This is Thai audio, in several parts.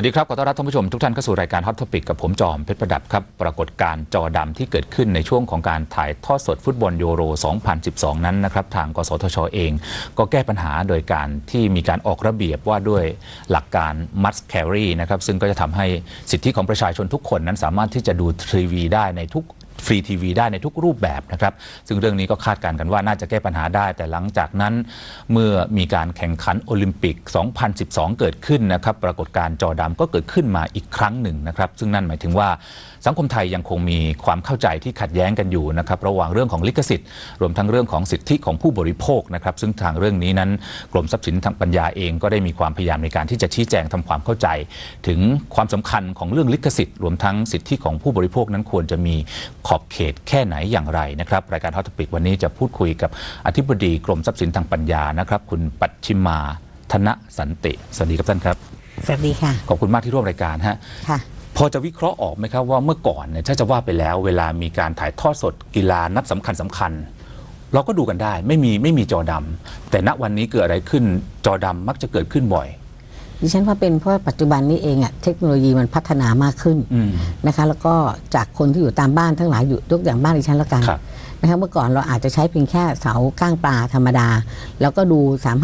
วัสดีครับ ขอต้อนรับท่านผู้ชมทุกท่านเข้าสู่รายการฮอตท p ปิกกับผมจอมเพชรประดับครับ ปรากฏการจอดำที่เกิดขึ้นในช่วงของการถ่ายทอดสดฟุตบอลยูโร 2012 นั้นนะครับ ทางกสทชเอง ก็แก้ปัญหาโดยการที่มีการออกระเบียบว่าด้วยหลักการ must carry นะครับซึ่งก็จะทำให้สิทธิของประชาชนทุกคนนั้นสามารถที่จะดูทีวีได้ในทุก ฟรีทีวีได้ในทุกรูปแบบนะครับ ซึ่งเรื่องนี้ก็คาดการณ์กันว่าน่าจะแก้ปัญหาได้ แต่หลังจากนั้น เมื่อมีการแข่งขันโอลิมปิก 2012 เกิดขึ้นนะครับ ปรากฏการ์จอดำก็เกิดขึ้นมาอีกครั้งหนึ่งนะครับ ซึ่งนั่นหมายถึงว่าสังคมไทยยังคงมีความเข้าใจที่ขัดแย้งกันอยู่นะครับระหว่างเรื่องของลิขสิทธิ์ รวมทั้งเรื่องของสิทธิของผู้บริโภคนะครับ ซึ่งทางเรื่องนี้นั้นกรมทรัพย์สินทางปัญญาเองก็ได้มีความพยายามในการที่จะชี้แจงทำความเข้าใจ ถึงความสำคัญของเรื่องลิขสิทธิ์ รวมทั้งสิทธิของผู้บริโภคนั้นควรจะมีขอบเขตแค่ไหนอย่างไรนะครับ รายการฮอตปิกวันนี้จะพูดคุยกับอธิบดีกรมทรัพย์สินทางปัญญานะครับ คุณปัชชิมาธนสันติ สวัสดีครับท่านครับ สวัสดีค่ะ ขอบคุณมากที่ร่วมรายการฮะค่ะพอจะวิเคราะห์ออกไหมครับว่าเมื่อก่อนเนี่ยถ้าจะว่าไปแล้ว เวลามีการถ่ายทอดสดกีฬานัดสำคัญสำคัญ เราก็ดูกันได้ไม่มีไม่มีจอดำแต่ณวันนี้เกิดอะไรขึ้นจอดำมักจะเกิดขึ้นบ่อย ดิฉันว่าเป็นเพราะปัจจุบันนี้เองอะเทคโนโลยีมันพัฒนามากขึ้นอืมนะคะ แล้วก็จากคนที่อยู่ตามบ้านทั้งหลายอยู่ยกอย่างบ้านดิฉันแล้วกันครับ นะคะเมื่อก่อนเราอาจจะใช้เพียงแค่เสาก้างปลาธรรมดา แล้วก็ดู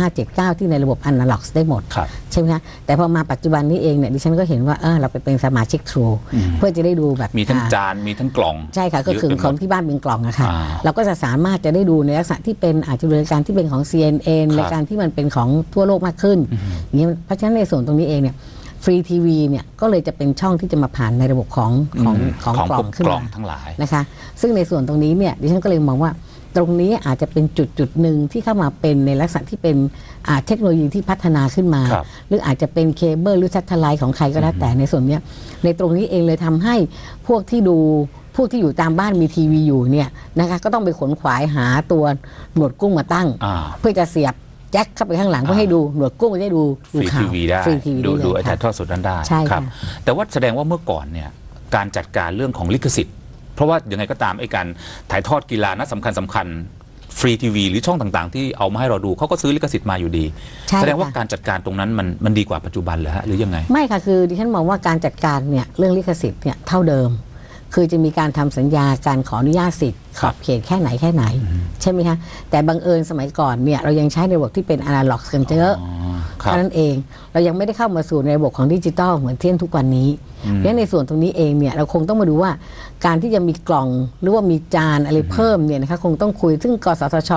3579 ที่ในระบบอนาล็อกได้หมดครับใช่ไหมคะแต่พอมาปัจจุบันนี้เองเนี่ยดิฉันก็เห็นว่าเออเราไปเป็นสมาชิกทรูอืมเพื่อจะได้ดูแบบมีทั้งอ่าจานมีทั้งกล่อง ใช่ค่ะ ก็คือเยะไปหมดของที่บ้านเป็นกล่องอะค่ะอ่าเราก็จะสามารถจะได้ดูในลักษณะที่เป็นอาจจะดูรายการที่เป็นของ CNN ครับรายการที่มันเป็นของทั่วโลกมากขึ้นอย่างนี้เพราะฉะนั้นในส่วนตรงนี้เองเนี่ย ฟรีทีวีเนี่ยก็เลยจะเป็นช่องที่จะมาผ่านในระบบของของอืมของกล่องขึ้นกล่อมางทั้งหลายนะคะ ซึ่งในส่วนตรงนี้เนี่ยดิฉันก็เลยมองว่าตรงนี้อาจจะเป็นจุดจุดหนึ่งที่เข้ามาเป็นในลักษณะที่เป็นอ่าเทคโนโลยีที่พัฒนาขึ้นมาครับหรืออาจจะเป็นเคเบิลหรือซัตเทไลท์ของใครก็แล้วแต่ในส่วนเนี้ยในตรงนี้เองเลยทำให้พวกที่ดูพวกที่อยู่ตามบ้านมีทีวีอยู่เนี่ยนะคะก็ต้องไปขนขวายหาตัวหนวดกุ้งมาตั้งอ่าเพื่อจะเสียบ แจ็คเข้าไปข้างหลังเพื่อให้ดูหนวดกุ้งจะได้ดูฟรีข่าทีว วีได้ ฟรีทีวีดูได้ดูเลยไอ้ถ่ายค่ะทอดสดนั้นได้ใช่ครับค่ะแต่ว่าแสดงว่าเมื่อก่อนเนี่ยการจัดการเรื่องของลิขสิทธิ์ เพราะว่ายังไงก็ตามไอ้การถ่ายทอดกีฬานัดสำคัญสำคัญฟรีทีวีหรือช่องต่างๆ ที่เอามาให้เราดูเขาก็ซื้อลิขสิทธิ์มาอยู่ดี ใช่แสดงว่าค่ะการจัดการตรงนั้นมันมันดีกว่าปัจจุบันเหรอฮะหรือยังไง ไม่ค่ะคือดิฉันมองว่าการจัดการเนี่ยเรื่องลิขสิทธิ์เนี่ยเท่าเดิม คือจะมีการทำสัญญาการขออนุญาตสิทธิ์ขครัอบบเขตแค่ไหนแค่ไหน ใช่ไหมคะแต่บังเอิญสมัยก่อนเนี่ยเรายังใช้ในระบบที่เป็นอนาล็อกกันเยอะอ๋อครับเท่านั้นเองเรายังไม่ได้เข้ามาสู่ในระบบของดิจิตอลเหมือนเที่ยนทุกวันนี้อืมเพราะฉะนั้นในส่วนตรงนี้เองเนี่ยเราคงต้องมาดูว่า การที่จะมีกล่องหรือว่ามีจานอะไรเพิ่มเนี่ยนะคะคงต้องคุยซึ่งกสทช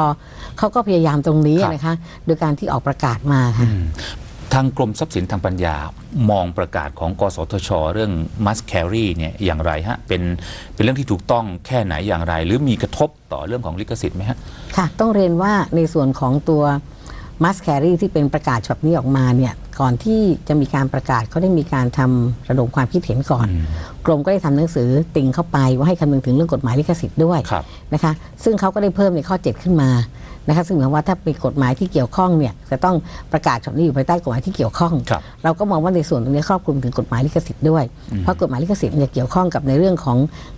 เขาก็พยายามตรงนี้ครับนะคะ โดยการที่ออกประกาศมาค่ะ ทางกรมทรัพย์สินทางปัญญามองประกาศของกสทช เรื่อง must carry เนี่ยอย่างไรฮะเป็นเป็นเรื่องที่ถูกต้องแค่ไหนอย่างไร หรือมีกระทบต่อเรื่องของลิขสิทธิ์ไหมฮะค่ะ ต้องเรียนว่าในส่วนของตัว must carry ที่เป็นประกาศฉบับนี้ออกมาเนี่ยก่อนที่จะมีการประกาศเขาได้มีการทำระดมความคิดเห็นก่อน กรมก็ได้ทำหนังสือติงเข้าไปว่าให้คำนึงถึงเรื่องกฎหมายลิขสิทธิ์ด้วยครับนะคะซึ่งเขาก็ได้เพิ่มในข้อ 7 ขึ้นมานะคะซึ่งหมายความว่าถ้าเป็นกฎหมายที่เกี่ยวข้องเนี่ยจะต้องประกาศฉบับนี้อยู่ภายใต้กฎหมายที่เกี่ยวข้องครับเราก็มองว่าในส่วนตรงนี้ครอบคลุมถึงกฎหมายลิขสิทธิ์ด้วย เพราะกฎหมายลิขสิทธิ์มันจะเกี่ยวข้องกับในเรื่องของ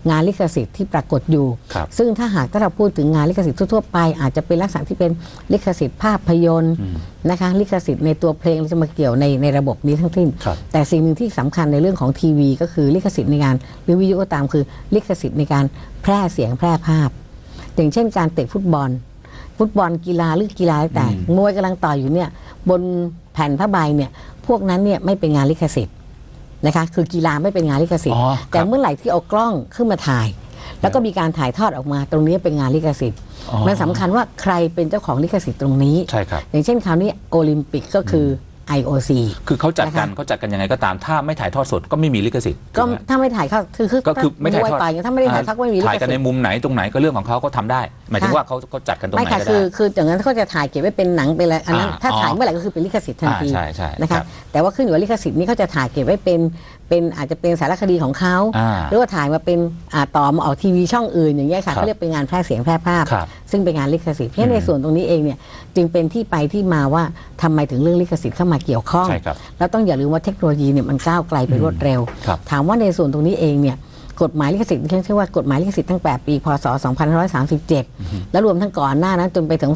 งานลิขสิทธิ์ที่ปรากฏอยู่ครับซึ่งถ้าหากถ้าเราพูดถึงงานลิขสิทธิ์ทั่วๆไป อาจจะเป็นลักษณะที่เป็นลิขสิทธิ์ภาพยนตร์นะคะลิขสิทธิ์ในตัวเพลงเราจะมาเกี่ยวในในระบบนี้ทั้งสิ้นครับแต่สิ่งหนึ่งที่สำคัญในเรื่องของทีวี ก็คือลิขสิทธิ์ในการหรือวิทยุก็ตามคือลิขสิทธิ์ในการแพร่เสียงแพร่ภาพ อย่างเช่นการเตะฟุตบอล ฟุตบอลกีฬาหรือกีฬาแต่มวยกำลังต่อยอยู่เนี่ยบนแผ่นผ้าใบเนี่ยพวกนั้นเนี่ยไม่เป็นงานลิขสิทธิ์นะคะคือกีฬาไม่เป็นงานลิขสิทธิ์อ๋อครับแต่เมื่อไหร่ที่เอากล้องขึ้นมาถ่าย แล้วก็มีการถ่ายทอดออกมาตรงนี้เป็นงานลิขสิทธิ์อ๋อมันสำคัญว่าใครเป็นเจ้าของลิขสิทธิ์ตรงนี้ใช่ครับอย่างเช่นคราวนี้โอลิมปิกก็คือ IOC คือเขาจัดกันนะคะเขาจัดกันยังไงก็ตาม ถ้าไม่ถ่ายทอดสดก็ไม่มีลิขสิทธิ์ก็ถูไหมถ้าไม่ถ่ายเข้าคือคือก็คือไม่ถ่ายทอดวต่อยถ้าไม่ได้ถ่ายเข้าก็ไม่มีลิขถ่ายกันสิในทธิ์มุมไหนตรงไหนก็เรื่องของเขาเขาทำได้ หมายถึงค่ะว่าเขาเขาจัดกันตรงไม่ไหนค่ะก็คืได้อคืออย่างนั้นเขาจะถ่ายเก็บไว้เป็นหนังเป็นอะไรอันนั้นอ่าถ้าถ่ายอ๋อเมื่อไหร่ก็คือเป็นลิขสิทธิ์ทันทีอ่าใช่ใช่นะครัคะบแต่ว่าขึ้นอยู่ว่าลิขสิทธิ์นี้เขาจะถ่ายเก็บไว้เป็นเป็นอาจจะเป็นสารคดีของเขาอ่าหรือว่าถ่ายมาเป็นอ่าต่อมาออกทีวีช่องอื่นอย่างเงี้ยครัค่ะบเขาเรียกเป็นงานแพร่เสียงแพร่ภาพครับซึ่งเป็นงานลิขสิทธิ์เพราะฉะนั้นในส่วนตรงนี้เองเนี่ยจึงเป็นที่ไปที่มาว่าทำไมถึงเรื่องลิขสิทธิ์เข้ามาเกี่ยวข้องใช่ครับแล้วต้องอย่าลืมว่าเทคโนโลยีเนี่ยมันก้าวไกลไปรวดเร็วครับถามว่าในส่วนตรงนี้เองเนี่ยกฎหมายลิขสิทธิ์ที่เรียกว่ากฎหมายลิขสิทธิ์ตั้งแต่ปีพศ 2537 แล้วรวมทั้งก่อนหน้านั้นจนไปถึง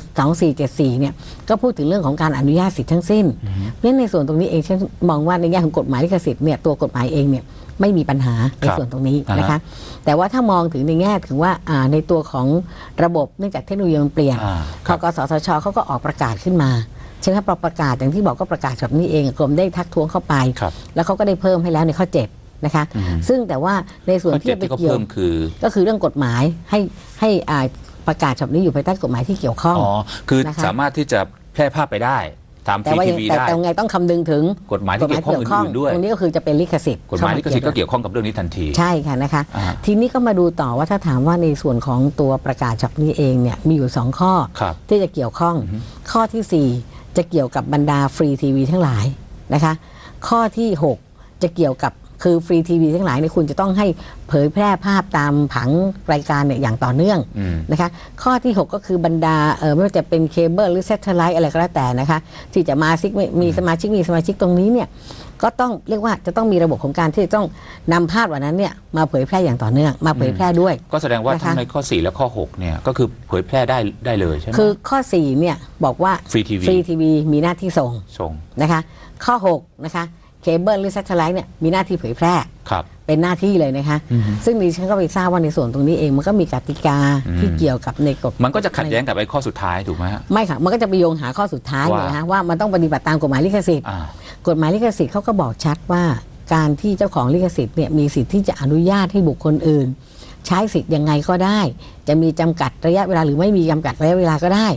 2474 เนี่ยก็พูดถึงเรื่องของการอนุญาตสิทธิ์ทั้งสิ้นเพราะฉะนั้นในส่วนตรงนี้เองฉันมองว่าในแง่ของกฎหมายลิขสิทธิ์เนี่ยตัวกฎหมายเองเนี่ยไม่มีปัญหาในครับส่วนตรงนี้อ่าฮะนะคะแต่ว่าถ้ามองถึงในแง่ถึงว่าอ่าในตัวของระบบเนื่องจากเทคโนโลยีมันเปลี่ยนอ่าพอกสทชเขาก็ออกประกาศขึ้นมา ใช่ไหมครับประกาศอย่างที่บอกก็ประกาศแบบนี้เองกรมได้ทักท้วงเข้าไปครับแล้วเขาก็ได้เพิ่มให้แล้วในข้อเจ็ดนะคะอืมซึ่งแต่ว่าในส่วนข้อที่เจ็ดจะไปที่เขาเกี่ยวเพิ่มคือก็คือเรื่องกฎหมายให้ให้อ่าประกาศฉบับนี้อยู่ภายใต้กฎหมายที่เกี่ยวข้องอ๋อคือนะคะสามารถที่จะแพร่ภาพไปได้ตามแต่ทีว่าทียังวีแต่ได้แต่ไงต้องคำนึงถึงกฎหมายที่เกี่ยวข้องอื่นๆด้วยตรงนี้ก็คือจะเป็นลิขสิทธิ์กฎหมายลิขสิทธิ์ก็เข้าาเกี่ยวข้องกับเรื่องนี้ทันที ใช่ค่ะนะคะอ่าทีนี้ก็มาดูต่อว่าถ้าถามว่าในส่วนของตัวประกาศฉบับนี้เองเนี่ยมีอยู่สองข้อครับที่จะเกี่ยวข้อง ข้อทีสี่4 จะเกี่ยวกับบรรดาฟรีทีวีทั้งหลายนะคะ ข้อที่ 6 จะเกี่ยวกับคือฟรีทีวีทั้งหลายเนี่ยคุณจะต้องให้เผยแพร่ภาพตามผังรายการเนี่ยอย่างต่อเนื่องนะคะ ข้อที่ 6 ก็คือบรรดาเออไม่ว่าจะเป็นเคเบิลหรือเซทเทอร์ไลท์อะไรก็แล้วแต่นะคะ ที่จะมาซิกมีสมาชิกมีสมาชิกตรงนี้เนี่ย ก็ต้องเรียกว่าจะต้องมีระบบของการที่จะต้องนำภาพเหล่านั้นเนี่ยมาเผยแพร่อย่างต่อเนื่อง มาเผยแพร่ด้วย ก็แสดงว่านะคะทั้งในข้อ 4 และข้อ 6 เนี่ยก็คือเผยแพร่ได้ได้เลยใช่ไหมคือข้อ 4 เนี่ยบอกว่าฟรีทีวีฟรีทีวีมีหน้าที่ส่งส่งนะคะ ข้อ 6 นะคะ เคเบิลหรือ s ซ t เทไลท์เนี่ยมีหน้าที่เผยแพร่ครับเป็นหน้าที่เลยนะคะอืมซึ่งดิฉันก็ไปทราบว่าในส่วนตรงนี้เองมันก็มีกติกาอืมที่เกี่ยวกับในกฎมันก็จะขัดแย้งกับไอ้ข้อสุดท้ายถูกไหมฮะไม่ค่ะ มันก็จะไปโยงหาข้อสุดท้ายว่าเลยนะคะว่ามันต้องปฏิบัติตามกฎหมายลิขสิทธิ์อ่ากฎหมายลิขสิทธิ์เขาก็บอกชัดว่าการที่เจ้าของลิขสิทธิ์เนี่ยมีสิทธิ์ที่จะอนุญาตให้บุคคลอื่น ใช้สิทธิ์ยังไงก็ได้ จะมีจำกัดระยะเวลาหรือไม่มีจำกัดระยะเวลาก็ได้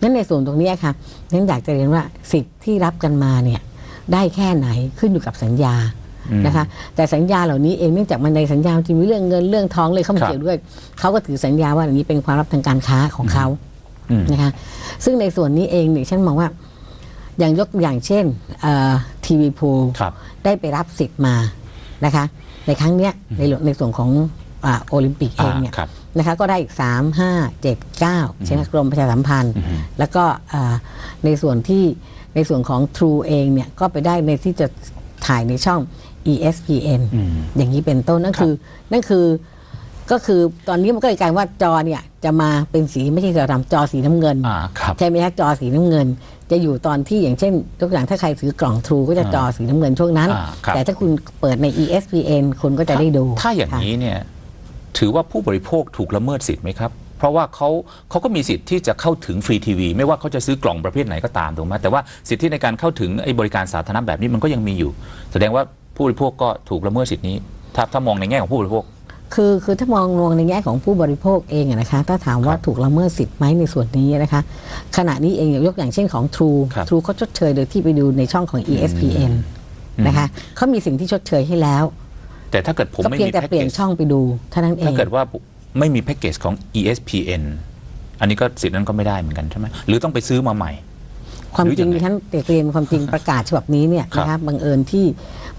นั้นในส่วนตรงนี้ค่ะนั้นอยากจะเรียนว่าสิทธิ์ที่รับกันมาเนี่ย ได้แค่ไหนขึ้นอยู่กับสัญญาอืมนะคะแต่สัญญาเหล่านี้เองเนื่องจากมันในสัญญามันจะมีเรื่องเงินเรื่องทองเลยเข้ามาครับเกี่ยวด้วยเขาก็ถือสัญญาว่าอันนี้เป็นความลับทางการค้าของเขาอืมนะคะซึ่งในส่วนนี้เองเนี่ยฉันมองว่าอย่างยกอย่างเช่นทีวีพูครับได้ไปรับสิทธิ์มานะคะในครั้งเนี้ยในในส่วนของอ่าโอลิมปิกเองเนี่ยอ่าครับ นะคะก็ได้อีก 3 5 7 9 ใช่ไหมกรมประชาสัมพันธ์อือฮึแล้วก็อ่าในส่วนที่ในส่วนของ True เองเนี่ยก็ไปได้ในที่จะถ่ายในช่อง ESPN อืมอย่างนี้เป็นต้นนั่นคือนั่นคือก็คือตอนนี้มันก็เลยกลายว่าจอเนี่ยจะมาเป็นสีไม่ใช่จอดำจอสีน้ำเงินอ่าครับใช่ไหมคะจอสีน้ำเงิน จะอยู่ตอนที่อย่างเช่นตัวอย่างถ้าใครถือกล่องทรูก็จะจอสีน้ำเงินช่วงนั้นอ่าครับแต่ถ้าคุณเปิดใน ESPN คุณก็จะได้ดู ถ้าอย่างค่ะนี้เนี่ย ถือว่าผู้บริโภคถูกละเมิดสิทธิ์ไหมครับ เพราะว่าเขาเขาก็มีสิทธิ์ที่จะเข้าถึงฟรีทีวี ไม่ว่าเขาจะซื้อกล่องประเภทไหนก็ตามถูกไหมแต่ว่าสิทธิในการเข้าถึงไอ้บริการสาธารณะแบบนี้มันก็ยังมีอยู่ แสดงว่าผู้บริโภคก็ถูกละเมิดสิทธินี้ ถ้าถ้ามองในแง่ของผู้บริโภค คือคือถ้ามองมองในแง่ของผู้บริโภคเองอะนะคะ ถ้าถามว่าครับถูกละเมิดสิทธิ์ไหมในส่วนนี้นะคะ ขณะนี้เองอย่างยกอย่างเช่นของ True ครับ True เขาชดเชยโดยที่ไปดูในช่องของ ESPN นะคะเขามีสิ่งที่ชดเชยให้แล้ว แต่ถ้าเกิดผมก็ไม่เพียงมีแต่แพ็กเปลี่เกยนจช่องไปดูเท่านั้นเองถ้าเกิดว่าไม่มีแพ็กเกจของ ESPN อันนี้ก็สิทธิ์นั้นก็ไม่ได้เหมือนกันใช่ไหมหรือต้องไปซื้อมาใหม่ ความหรือจริงยังไงดิฉันเรียนความจริงประกาศฉบับนี้เนี่ยครับนะคะบังเอิญที่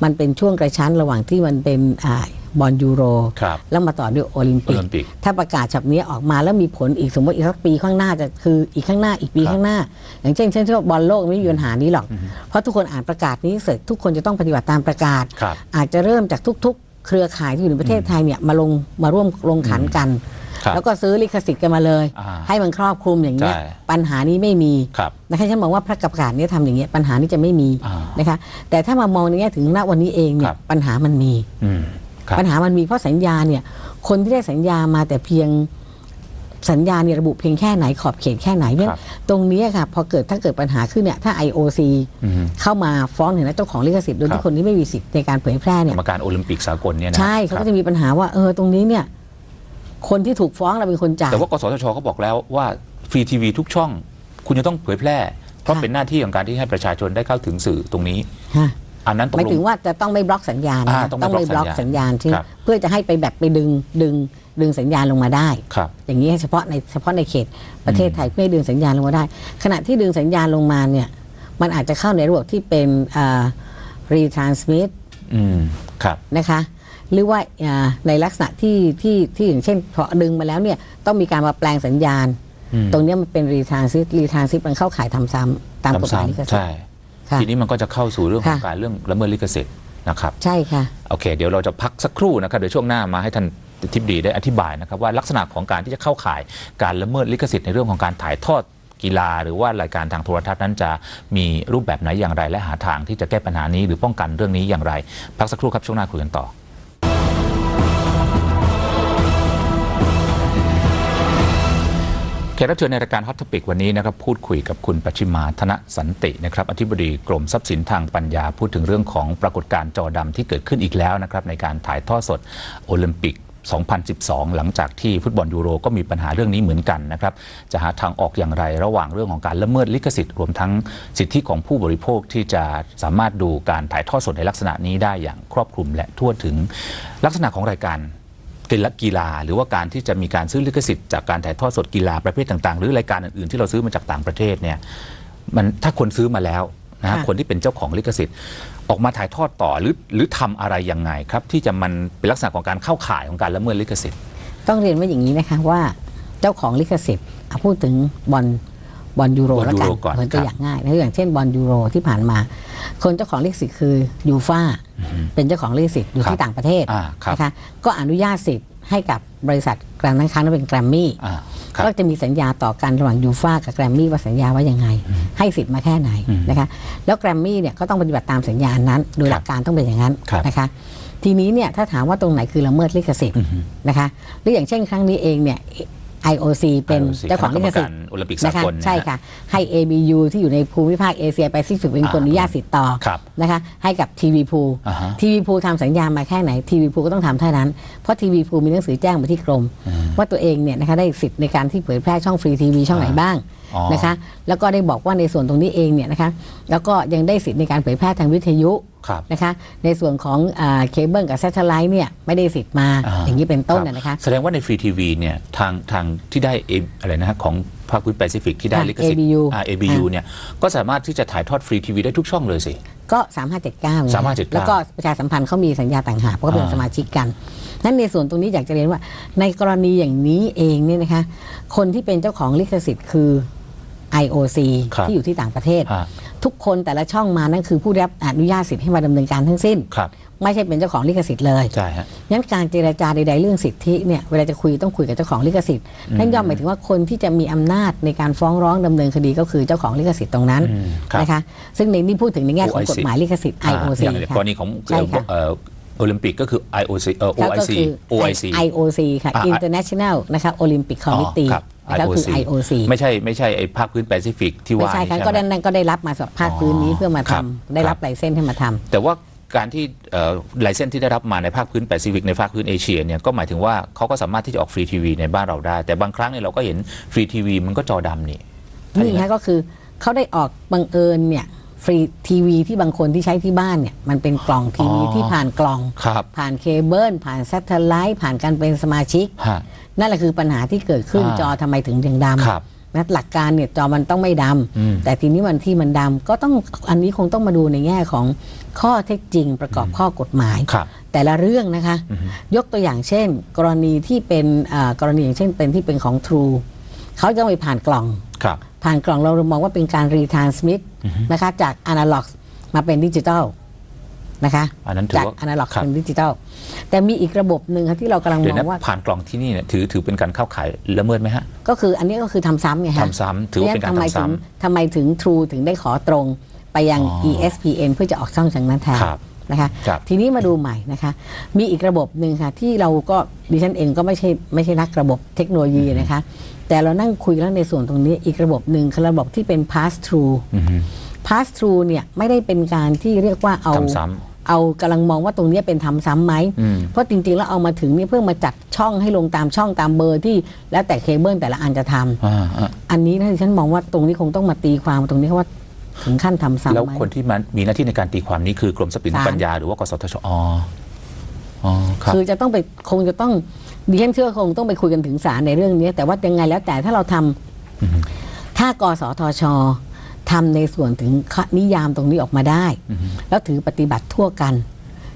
มันเป็นช่วงกระชั้นระหว่างที่มันเป็นอ่า บอลยูโรครับแล้วมาต่อด้วยโอลิมโอปิกลิมปิก ถ้าประกาศฉบับนี้ออกมาแล้วมีผลอีกสมมติอีกสักปีข้างหน้าจะคืออีกข้างหน้าอีกปีครับข้างหน้า อย่างเช่นเช่นที่ว่าบอลโลกไม่มีปัญหานี้หรอก เพราะทุกคนอ่านประกาศนี้เสร็จทุกคนจะต้องปฏิบัติตามประกาศครับอาจจะเริ่มจากทุก ๆ เครือข่ายที่อยู่ในประเทศไทยเนี่ยมาลงมาร่วมลงขันกันครับแล้วก็ซื้อลิขสิทธิ์กันมาเลยอ่าให้มันครอบคลุมอย่างเงี้ยใช่ปัญหานี้ไม่มีครับนะคะฉันมองว่าพระกับประกาศเนี้ทำอย่างเงี้ยปัญหานี้จะไม่มีอ่านะคะแต่ถ้ามามองในแง่ถึงณวันนี้เองเนี่ครัยบปัญหามันมีอืมครับ ปัญหามันมีเพราะสัญญาเนี่ยคนที่ได้สัญญามาแต่เพียงสัญญาเนี่ยระบุเพียงแค่ไหนขอบเขตแค่ไหนเนี่ยครับตรงเนี้ยค่ะพอเกิดถ้าเกิดปัญหาขึ้นเนี่ยถ้า IOC อืมเข้ามาฟ้องถึงนะเจ้าของลิขสิทธิ์โดยครัที่บคนที่ไม่มีสิทธิ์ในการเผยแพร่กเนี่รยรมการโอลิมปิกสากลเนี่ยนะใช่เขาครัก็บจะมีปัญหาว่าเออตรงนี้เนี่ยคนที่ถูกฟ้องเราเป็นคนจ่ายแต่ว่ากสทชเขาบอกแล้วว่าฟรีทีวีทุกช่อง คุณจะต้องเผยแพร่ เพราะค่ะเป็นหน้าที่ของการที่ให้ประชาชนได้เข้าถึงสื่อตรงนี้ฮะ อันนั้นตกหมายลถึงงว่าจะต้องไม่บล็อกสัญญาณอ่านะต้องไม่ไม่บบล็ล็ออกกสัสัญญญาญาณณที่ครับเพื่อจะให้ไปแบบไปดึงดึงดึงสัญญาณลงมาได้ ครับอย่างนี้เฉพาะในเฉพาะในเขตประเทศไทยเพื่อให้ดึงสัญญาณลงมาได้ ขณะที่ดึงสัญญาณลงมาเนี่ยมันอาจจะเข้าในระบบที่เป็นรีทรานสมิธอืมครับนะคะหรือว่าอ่าในลักษณะที่ที่ที่อย่างเช่นพอดึงมาแล้วเนี่ยต้องมีการมาแปลงสัญญาณ อืมตรงเนี้ยมันเป็นรีทรานซิตรีทรานซิตมันเข้าข่ายทำซ้ำตามกฎหมายลิขซ้ำๆสิทใช่ธิ์ค่ะ ทีนี้มันก็จะเข้าสู่เรื่องของค่ะการเรื่องละเมิดลิขสิทธิ์นะครับใช่ค่ะโอเค เดี๋ยวเราจะพักสักครู่นะครับเดี๋ยวช่วงหน้ามาให้ท่านทิบดีได้อธิบายนะครับว่าลักษณะของการที่จะเข้าข่ายการละเมิดลิขสิทธิ์ในเรื่องของการถ่ายทอดกีฬา หรือว่ารายการทางโทรทัศน์นั้นจะมีรูปแบบไหนอย่างไร และหาทางที่จะแก้ปัญหานี้ หรือป้องกันเรื่องนี้อย่างไร พักสักครู่ครับช่วงหน้าคุยกันต่อ แขกรับเชิญในรายการฮอต t ปิกวันนี้นะครับพูดคุยกับคุณปัชิมาธนสันตินะครับอธิบดีกรมทรัพย์สินทางปัญญาพูดถึงเรื่องของปรากฏการณ์จอดำที่เกิดขึ้นอีกแล้วนะครับในการถ่ายทอดสดโอลิมปิก 2012 หลังจากที่ฟุตบอลยูโรก็มีปัญหาเรื่องนี้เหมือนกันนะครับจะหาทางออกอย่างไรระหว่างเรื่องของการละเมิดลิขสิทธิ์รวมทั้งสิทธิของผู้บริโภคที่จะสามารถดูการถ่ายทอดสดในลักษณะนี้ได้อย่างครอบคลุมและทั่วถึงลักษณะของรายการ กีฬากีฬาหรือว่าการที่จะมีการซื้อลิขสิทธิ์จากการถ่ายทอดสดกีฬาประเภทต่างๆ หรือรายการอื่นๆที่เราซื้อมาจากต่างประเทศเนี่ยมันถ้าคนซื้อมาแล้วนะฮะค่ะคนที่เป็นเจ้าของลิขสิทธิ์ ออกมาถ่ายทอดต่อหรือหรือทำอะไรยังไงครับ ที่จะมันเป็นลักษณะของการเข้าข่ายของการละเมิดลิขสิทธิ์ ต้องเรียนว่าอย่างนี้นะคะว่าเจ้าของลิขสิทธิ์อะพูดถึงบอล บอลยูโรบอลแล้วยูกัโรนก่อนเหมือนตัครัวบอย่างง่ายนะอย่างเช่นบอลยูโรที่ผ่านมา คนเจ้าของลิขสิทธิ์คือยูฟ่าเป็นเจ้าของลิขสิทธิ์อยู่ครับที่ต่างประเทศอ่าครับนะคะก็อนุญาตสิทธิ์ให้กับบริษัทกลางนั้นครั้งนั้นเป็นแกรมมี่อ่าครับก็จะมีสัญญาต่อกันระหว่างยูฟ่ากับแกรมมี่ว่าสัญญาว่ายังไง ให้สิทธิ์มาแค่ไหนอืมนะคะแล้วแกรมมี่เนี่ยก็ต้องปฏิบัติตามสัญญานั้น โดยครับหลักการต้องเป็นอย่างนั้นครับนะคะทีนี้เนี่ยถ้าถามว่าตรงไหนคือละเมิดลิขสิทธิ์อือฮึนะคะหรืออย่างเช่น ครั้งนี้เองเนี่ย IOC เป็น IOC เจ้าของลิขสิทธิ์คณะกรรมการโอลิมปิกนะสาคะกลนะฮะใช่ค่ะ ให้ ABU ที่อยู่ในภูมิภาคเอเชียแปซิฟิกเป็นคนอนุญาตสิทธิ์ต่อครับนะคะให้กับทีวีพูอ่าฮะทีวีพูทำสัญญามาแค่ไหนทีวีพูก็ต้องทำเท่านั้น เพราะทีวีพูมีหนังสือแจ้งมาที่กรม ว่าตัวเองเนี่ยนะคะได้สิทธิ์ในการที่เผยแพร่ช่องฟรีทีวีช่องไหนบ้างอ๋อ นะคะแล้วก็ได้บอกว่าในส่วนตรงนี้เองเนี่ยนะคะแล้วก็ยังได้สิทธิ์ในการเผยแพร่ทางวิทยุครับนะคะในส่วนของอ่าเคเบิลกับแซทเทไลท์เนี่ยไม่ได้สิทธิ์มาอ่าอย่างนี้เป็นต้นรับนะนะคะแสดงว่าในฟรีทีวีเนี่ยทางทางที่ได้ A- อะไรนะฮะของภาคพื้นแปซิฟิกที่ได้ค่ะลิขสิทธิ์ ABU อ่า ABU เนี่ยก็สามารถที่จะถ่ายทอดฟรีทีวีได้ทุกช่องเลยสิ ก็ 3579ไง3579 แล้วก็ประชาสัมพันธ์เขามีสัญญาต่างหากเพราะเขาเป็นอ่าสมาชิกกันนั้นในส่วนตรงนี้อยากจะเรียนว่า ในกรณีอย่างนี้เองเนี่ยนะคะคนที่เป็นเจ้าของลิขสิทธิ์คือ IOC ครับที่อยู่ที่ต่างประเทศฮะทุกคนแต่ละช่องมานั่นคือผู้ได้รับอนุญาตสิทธิ์ให้มาดำเนินการทั้งสิ้นครับไม่ใช่เป็นเจ้าของลิขสิทธิ์เลยใช่ฮะงั้นการเจรจาใดๆเรื่องสิทธิเนี่ยเวลาจะคุยต้องคุยกับเจ้าของลิขสิทธิ์นั่นย่อมหมายถึงว่าคนที่จะมีอำนาจในการฟ้องร้องดำเนินคดีก็คือเจ้าของลิขสิทธิ์ตรงนั้นอืมครับนะคะซึ่งในนี้พูดถึงในแง่ของ OIC กฎหมายลิขสิทธิ์อ่า IOC อย่างในค่ะกรณีของใช่ค่ะเอ่อ โอลิมปิกก็คือ IOC เอ่อแล้วก็ OIC คือ OIC IOC ค่ะอ่า International นะคะ Olympic อ๋อ Committee ครับนะคะคือ IOC ไม่ใช่ไม่ใช่ไอ้ภาคพื้นแปซิฟิกที่ไม่ว่าใช่ค่ะนี่ก็ไหมได้นั่นก็ได้รับมาสำหรับภาคพื้นนี้อ๋อเพื่อมาครับทำได้รับครับไลเส้นให้มาทำแต่ว่าการที่ไลเซนที่ได้รับมาในภาคพื้นแปซิฟิกในภาคพื้นเอเชียเนี่ยก็หมายถึงว่าเขาก็สามารถที่จะออกฟรีทีวีในบ้านเราได้ แต่บางครั้งเนี่ยเราก็เห็นฟรีทีวีมันก็จอดำนี่นี่ฮะก็คือเขาได้ออกบังเอิญเนี่ย ฟรีทีวีที่บางคนที่ใช้ที่บ้านเนี่ยมันเป็นกล่องทีวีอ๋อที่ผ่านกล่อง ครับ ผ่านเคเบิลผ่านแซตเทไลท์ผ่านการเป็นสมาชิก ฮะ นั่นแหละคือปัญหาที่เกิดขึ้นอ่าจอทำไมถึงยังดครับำนะหลักการเนี่ยจอมันต้องไม่ดอืมำแต่ทีนี้มันที่มันดำก็ต้องอันนี้คงต้องมาดูในแง่ของข้อเท็จจริงประกอบข้อกฎหมาย ครับ แต่ละเรื่องนะคะอือฮึยกตัวอย่างเช่น กรณีที่เป็นอ่ากรณีอย่างเช่นเป็นที่เป็นของ True เขาจะไปผ่านกล่อง ครับ ผ่านกล่องเรามองว่าเป็นการรีทานสมิธนะคะจากอนาล็อกมาเป็นดิจิตอลนะคะอันนั้นถือจากว่าอนาล็อกครับเป็นดิจิตอลแต่มีอีกระบบหนึ่งครับที่เรากำลังเดี๋ยมวอนะงว่าผ่านกล่องที่นี่เนี่ยถือถือเป็นการเข้าขายละเมิดไหมฮะ ก็คืออันนี้ก็คือทำซ้ำไงฮะทำซ้ำถือว่าเป็นการทำไมทำถึงซ้ำทำไมถึง True ถึงได้ขอตรงไปยังอ๋อ ESPN เพื่อจะออกช่องทางนั้นแทนครับ นะคะครับทีนี้มาดูใหม่นะคะ มีอีกระบบหนึ่งค่ะ ที่เราก็ดิฉันเองก็ไม่ใช่ไม่ใช่นักระบบเทคโนโลยีนะคะ แต่เรานั่งคุยแล้วในส่วนตรงนี้อีกระบบหนึ่งคือระบบที่เป็น pass through อือฮึ pass through เนี่ยไม่ได้เป็นการที่เรียกว่าเอาทำซ้เอากำลังมองว่าตรงเนี้ยเป็นทำซ้ำไหมอืมเพราะจริงๆ แล้วเอามาถึงเนี่ยเพื่อมาจัดช่องให้ลงตามช่องตามเบอร์ที่แล้วแต่เคเบิลแต่ละอันจะทำอ่าอ่าอันนี้นะดิฉันมองว่าตรงนี้คงต้องมาตีความตรงนี้ว่า ถึงขั้นทำซ้ำแล้วไหมคนที่มันมีหน้าที่ในการตีความนี้คือกรมทรัพย์สินศาลปัญญาหรือว่ากสทชอ๋ออ๋อครับ คือจะต้องไปคงจะต้องดิฉันเชื่อคงต้องไปคุยกันถึงศาลในเรื่องนี้ แต่ว่ายังไงแล้วแต่ถ้าเราทำอือฮึถ้ากสทชทำในส่วนถึงนิยามตรงนี้ออกมาได้ อือฮึแล้วถือปฏิบัติทั่วกัน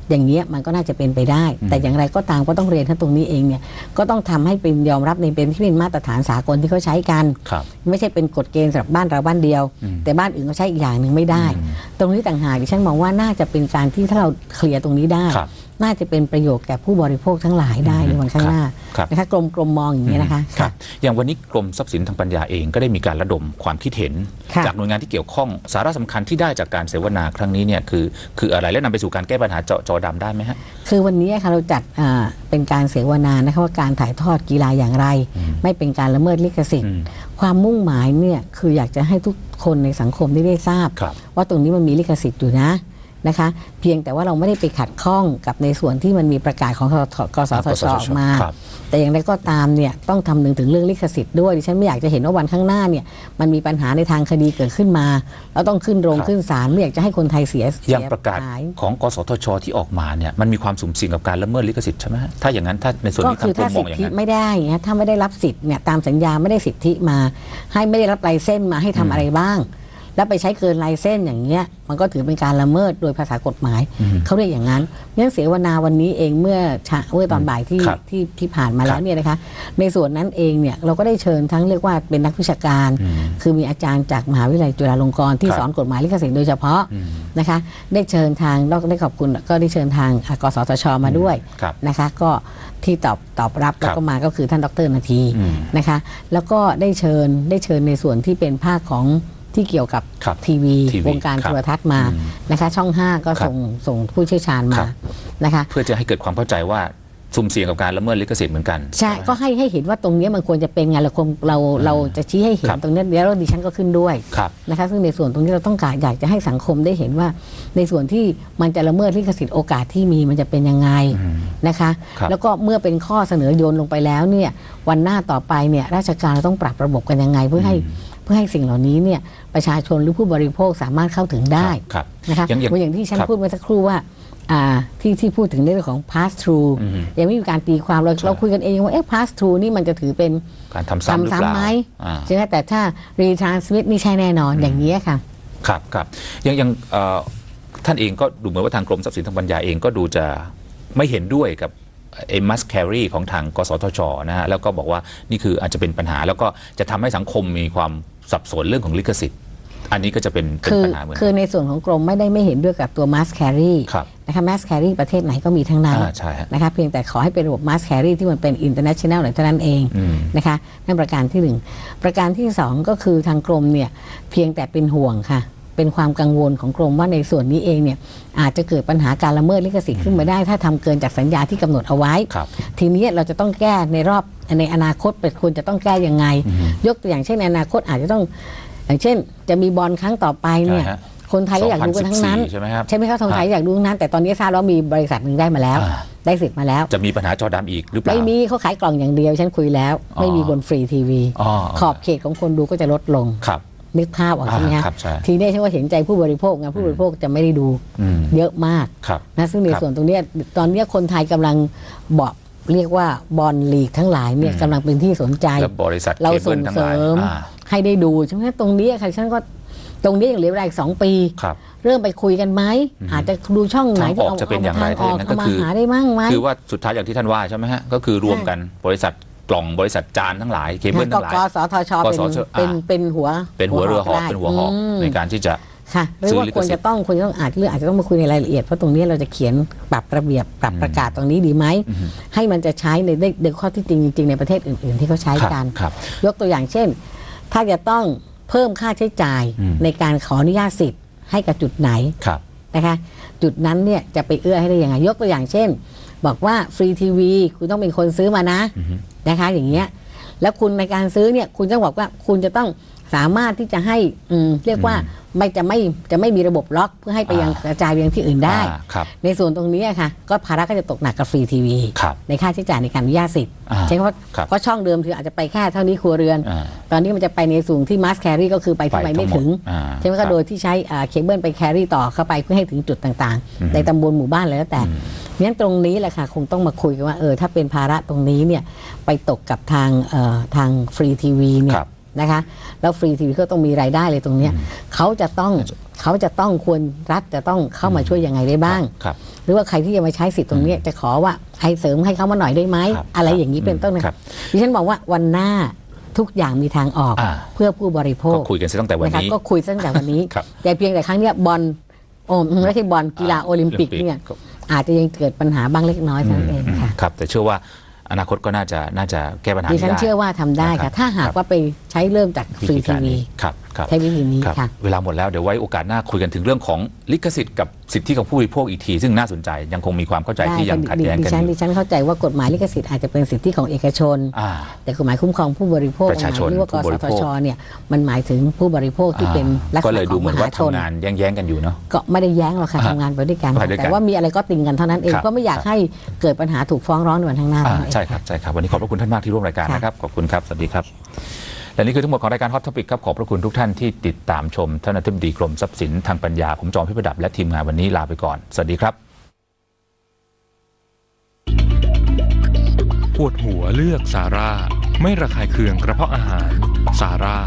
อย่างเนี้ยมันก็น่าจะเป็นไปได้ แต่อย่างไรก็ตามก็ต้องเรียนท่านตรงนี้เองเนี่ยก็ต้องทำให้เป็นยอมรับในเป็นที่เป็นมาตรฐานสากลที่เขาใช้กันครับไม่ใช่เป็นกฎเกณฑ์สำหรับบ้านเราบ้านเดียวอืมแต่บ้านอื่นก็ใช้อีกอย่างหนึ่งไม่ได้อืมตรงนี้ต่างหากดิฉันมองว่าน่าจะเป็นการที่ถ้าเราเคลียร์ตรงนี้ได้ครับ น่าจะเป็นประโยชน์แก่ผู้บริโภคทั้งหลายได้ในวันข้างหน้าครับนะคะกรมกรมมองอย่างนี้ยนะคะครับอย่างวันนี้กรมทรัพย์สินทางปัญญาเองก็ได้มีการระดมความคิดเห็นค่ะจากหน่วยงานที่เกี่ยวข้องสาระสำคัญที่ได้จากการเสวนาครั้งนี้เนี่ยคือคืออะไรและนำไปสู่การแก้ปัญหาเจาะจอดำได้ไหมฮะคือวันนี้ค่ะเราจัดอ่าเป็นการเสวนานะคะว่าการถ่ายทอดกีฬาอย่างไร ไม่เป็นการละเมิดลิขสิทธิ์อืมความมุ่งหมายเนี่ยคืออยากจะให้ทุกคนในสังคมได้ได้ทราบครับว่าตรงนี้มันมีลิขสิทธิ์อยู่นะ นะคะ เพียงแต่ว่าเราไม่ได้ไปขัดข้องกับในส่วนที่มันมีประกาศของกสทชออกมาครับแต่อย่างไรก็ตามเนี่ยต้องทำหนึ่งถึงเรื่องลิขสิทธิ์ด้วยดิฉันไม่อยากจะเห็นว่าวันข้างหน้าเนี่ยมันมีปัญหาในทางคดีเกิดขึ้นมา แล้วต้องขึ้นโรงครับขึ้นศาลไม่อยากจะให้คนไทยเสียอย่างเสีประกาศหายของกสทชที่ออกมาเนี่ยมันมีความสุ่มเสี่ยงกับการละเมิดลิขสิทธิ์ใช่ไหมฮะถ้าอย่างนั้นถ้าในส่วนก็นี้ทาคืงอกรถ้ามมสิองทอย่างธินั้นไม่ได้เนี่ยถ้าไม่ได้รับสิทธิ์เนี่ยตามสัญญาไม่ได้สิทธิมา ให้ไม่ได้รับลายเส้นมาให้ทำอะไรบ้าง แล้วไปใช้เกินลายเส้นอย่างเงี้ยมันก็ถือเป็นการละเมิดโดยภาษากฎหมายอืมเขาเรียกอย่างนั้นงั้นเสวนาวันนี้เองเมื่อเช้าเมื่อตอนบ่ายที่ครับที่ที่ผ่านมาครัแล้บวเนี่ยนะคะ ในส่วนนั้นเองเนี่ยเราก็ได้เชิญทั้งเรียกว่าเป็นนักวิชาการอืมคือมีอาจารย์จากมหาวิทยาลัยจุฬาลงกรณ์ที่ครับสอนกฎหมายลิขสิทธิ์โดยเฉพาะอืมนะคะ ได้เชิญทางเราได้ขอบคุณก็ได้เชิญทางอะกสทชมาด้วยครับนะคะ ก็ที่ตอบตอบรับแล้วก็มาก็คือท่านดรนาทีอืมนะคะ แล้วก็ได้เชิญได้เชิญในส่วนที่เป็นภาคของ ที่เกี่ยวกับครับทีวีทีวีวงการครัโทบรทัศน์มาอืมนะคะ ช่อง 5 ก็ครับส่งส่งผู้เชี่ยวชาญครัมาบนะคะเพื่อจะให้เกิดความเข้าใจว่าสุ่มเสี่ยงกับการละเมิดลิขสิทธิ์เหมือนกัน ใช่ ก็ให้ให้เห็นว่าตรงเนี้ยมันควรจะเป็นไงเราคงเราเราจะชี้ให้เห็คนรับตรงเนี้ยเดี๋ยวเราดิฉันก็ขึ้นด้วยครับนะคะซึ่งในส่วนตรงนี้เราต้องการอยากจะให้สังคมได้เห็นว่า ในส่วนที่มันจะละเมิดลิขสิทธิ์โอกาสที่มีมันจะเป็นยังไงอืมนะคะครับแล้วก็เมื่อเป็นข้อเสนอโยนลงไปแล้วเนี่ยวันหน้าต่อไปเนี่ยราชการเราต้องปรับระบบกันยังไงเพื่อให้เพื่อให้สิ่งเหล่านี้เนี่ยประชาชนหรือผู้บริโภคสามารถเข้าถึงได้ครับนะคะอย่างอย่างเหมือนอย่างที่ฉันครับพูดเมื่อสักครู่ว่าอ่าที่ที่พูดถึงในเรื่องของ pass through อืมยังไม่มีการตีความเราใช่เราคุยกันเองว่าเอ๊ะ pass through นี่มันจะถือเป็นการทำซ้ำหรือเปล่าซ้ำๆไหมอ่าใช่ไหมแต่ถ้า retransmit นี่ใช่แน่นอนอย่างนี้ยค่ะ ครับครับยังยังเอ่อท่านเองก็ดูเหมือนว่าทางกรมทรัพย์สินทางปัญญาเองก็ดูจะไม่เห็นด้วยกับเอ็มัสแครีของทางกสทชนะฮะแล้วก็บอกว่านี่คืออาจจะเป็นปัญหา แล้วก็จะทำให้สังคมมีความ สับสนเรื่องของลิขสิทธิ์ อันนี้ก็จะเป็นเป็นคือปัญหาเหมือนคืกัอนในส่วนของกรมไม่ได้ไม่เห็นด้วยกับตัว mass carry ครับ นะคะ mass carry ประเทศไหนก็มีทั้งนั้นอ่าใช่ฮะ นะคะเพียงแต่ขอให้เป็นระบบ mass carry ที่มันเป็น international หน่อยเท่านั้นเองอืม นะคะนั่นประการที่หนึ่งประการที่สองก็คือทางกรมเนี่ยเพียงแต่เป็นห่วงค่ะ เป็นความกังวลของกรมว่าในส่วนนี้เองเนี่ยอาจจะเกิดปัญหาการละเมิดลิขสิทธิ์ขึ้นมาได้ ถ้าทำเกินจากสัญญาที่กำหนดเอาไว้ ครับ ทีนี้เราจะต้องแก้ในรอบ ในอนาคตเป็นควรจะต้องแก้ยังไง ยกตัวอย่างเช่นในอนาคตอาจจะต้อง อย่างเช่น จะมีบอลครั้งต่อไปเนี่ยใช่ฮะคนไทยก็อยากดูกันทั้งนั้น2014ใช่ไหมครับใช่ไหมครับคนไทยอยากดูทั้งนั้น แต่ตอนนี้ทราบแล้วมีบริษัทหนึ่งได้มาแล้วอ่าได้สิทธิ์มาแล้ว จะมีปัญหาจอดำอีกหรือเปล่าไม่มีเขาขายกล่องอย่างเดียวฉันคุยแล้วอ๋อไม่มีบนฟรีทีวีอ๋อขอบเขตของคนดูก็จะลดลงครับนึกภาพออกใช่ไหมอ่าฮะครับใช่ทีนี้ฉันว่าเห็นใจผู้บริโภคไงผู้บริโภคจะไม่ได้ดูอืมเยอะมากครับนะซึ่งในครับส่วนตรงเนี้ยตอนเนี้ยคนไทยกำลังบอก เรียกว่าบอลลีกทั้งหลายเนี่ยอืมกำลังเป็นที่สนใจและบริษัทเราเคเบิส่ลงทั้งเสหลายริมอ่าให้ได้ดูใช่ไหมตรงนี้ค่ะฉันก็ตรงนี้ยังเหลือเวลาอีกสองปีครับเริ่มไปคุยกันไหมอาจจะดูช่องไหนทางออกจะเป็นอย่างไรทางออกถ้าอย่างนั้นเข้าก็มาคือหาได้มั่งไหมคือว่าสุดท้ายอย่างที่ท่านว่าใช่ไหมฮะก็คือรวมกันบริษัทกล่องบริษัทจานทั้งหลายเคเบิลก็ทั้งหลายกสทชเป็นกสทเป็นอ่าเป็นหัว เป็นหัวเรือหอกได้เป็นหัวหอกมในการที่จะ ค่ะหรือว่าซื้อลิขควรสิทธิ์จะต้องควรจะต้องอาจเรื่องอาจจะต้องมาคุยในรายละเอียดเพราะตรงนี้เราจะเขียนปรับระเบียบปรับประกาศตรงนี้ดีไหมให้มันจะใช้ในในข้อที่จริงจริงๆในประเทศอื่น ๆ ที่เขาใช้ครับกันครับยกตัวอย่างเช่น ถ้าจะต้องเพิ่มค่าใช้จ่ายอืมในการขออนุญาตสิทธิ์ให้กับจุดไหนครับนะคะจุดนั้นเนี่ยจะไปเอื้อให้ได้ยังไงยกตัวอย่างเช่น บอกว่าฟรีทีวีคุณต้องเป็นคนซื้อมานะนะคะอย่างเงี้ยแล้วคุณในการซื้อเนี่ยคุณต้องบอกว่าคุณจะต้อง สามารถที่จะให้อืมเรียกว่าไม่จะไม่จะไม่มีระบบล็อกเพื่อให้ไปยังอ่ากระจายไปยังที่อื่นได้อ่าครับในส่วนตรงนี้อะค่ะ ก็ภาระก็จะตกหนักกับฟรีทีวีครับในค่าใช้จ่ายในการอนุญาตสิทธิ์อ่าใช่เพราะครับเพราะช่องเดิมคืออาจจะไปแค่เท่านี้ครัวเรือนอ่าตอนนี้มันจะไปในสูงที่มาสแครี่ก็คือไปที่ไปไปไม่ทั้งหมดถึงอ่าใช่ไหมครัก็บโดยที่ใช้อ่าเคเบิลไปแครี่ต่อเข้าไปเพื่อให้ถึงจุดต่างๆ ในตำบลหมู่บ้านเลยแล้วแต่งั้นตรงนี้แหละค่ะ คงต้องมาคุยกันว่าเออถ้าเป็นภาระตรงนี้เนี่ยไปตกกับทางเอ่อทางฟรีทีวีเนี่คยรับ นะคะแล้วฟรีทีวีก็ต้องมีรายได้เลยตรงเนี้ยเขาจะต้องเขาจะต้องควรรัฐจะต้องเข้ามาช่วยยังไงได้บ้างครับหรือว่าใครที่จะมาใช้สิทธิ์ตรงเนี้ยจะขอว่าให้เสริมให้เขามาหน่อยได้ไหมครับอะไรครับอย่างนี้เป็นต้นคนะรับดิฉันบอกว่าวันหน้าทุกอย่างมีทางออกอ่าเพื่อผู้บริโภก็คคุยกันซะตั้งแต่วันนะคะนี้ก็คุยตั้งแต่วันนี้ครับแต่เพียงแต่ครั้งเนี้ยบอลโอ้ไม่ใช่บอลกีฬาโอลิมปิกเนี่ยอาจจะยังเกิดปัญหาบ้างเล็กน้อยเท่านั้นเองอืมค่ะครับแต่เชื่อว่า อนาคตก็น่าจะน่าจะแก้ปัญหาดินี้ฉันได้เชื่อว่าทำได้นะครัค่ะ บถ้าหากครับ ว่าไปใช้เริ่มจากวิฟรีธีทีการวีนี้ครับครับ ใช้วิธีนี้ครับค่ะเวลาหมดแล้วเดี๋ยวไว้โอกาสหน้าคุยกันถึงเรื่องของลิขสิทธิ์กับสิทธิของผู้บริโภคอีกทีซึ่งน่าสนใจยังคงมีความเข้าใจที่ยังขัดแย้งดิกันฉันอดิยู่ฉันเข้าใจว่ากฎหมายลิขสิทธิ์อาจจะเป็นสิทธิของเอกชนอ่าแต่กฎหมายคุ้มครองผู้บริโภคประชาชนหมยเรียกว่ากผู้บสริทโภคชเนี่ยมันหมายถึงผู้บริโภคที่เป็นลักษก็ณะเลยขดูองเหมืมอนหาว่าชนทำงานแย้งๆกันอยู่เนาะก็ไม่ได้แย้งหรอกค่ะอ่าทำงานไปด้วยกันไปด้วยกันแต่ว่ามีอะไรก็ติงกันเท่านั้นเองครับก็ไม่อยากให้เกิดปัญหาถูกฟ้องร้องในวันข้างหน้าอ่าเท่านั้นเองใช่ครับใช่ครับวันนี้ขอบพระคุณท่านมากที่ร่วมรายการค่ะนะครับขอบคุณครับสวัสดีครับ และนี่คือทั้งหมดของรายการฮอตทอปิกครับขอบพระคุณทุกท่านที่ติดตามชมท่านอธิบดีกรมทรัพย์สินทางปัญญาผมจอมพิประดับและทีมงานวันนี้ลาไปก่อนสวัสดีครับปวดหัวเลือกซาร่า ไม่ระคายเคืองกระเพาะอาหารซาร่า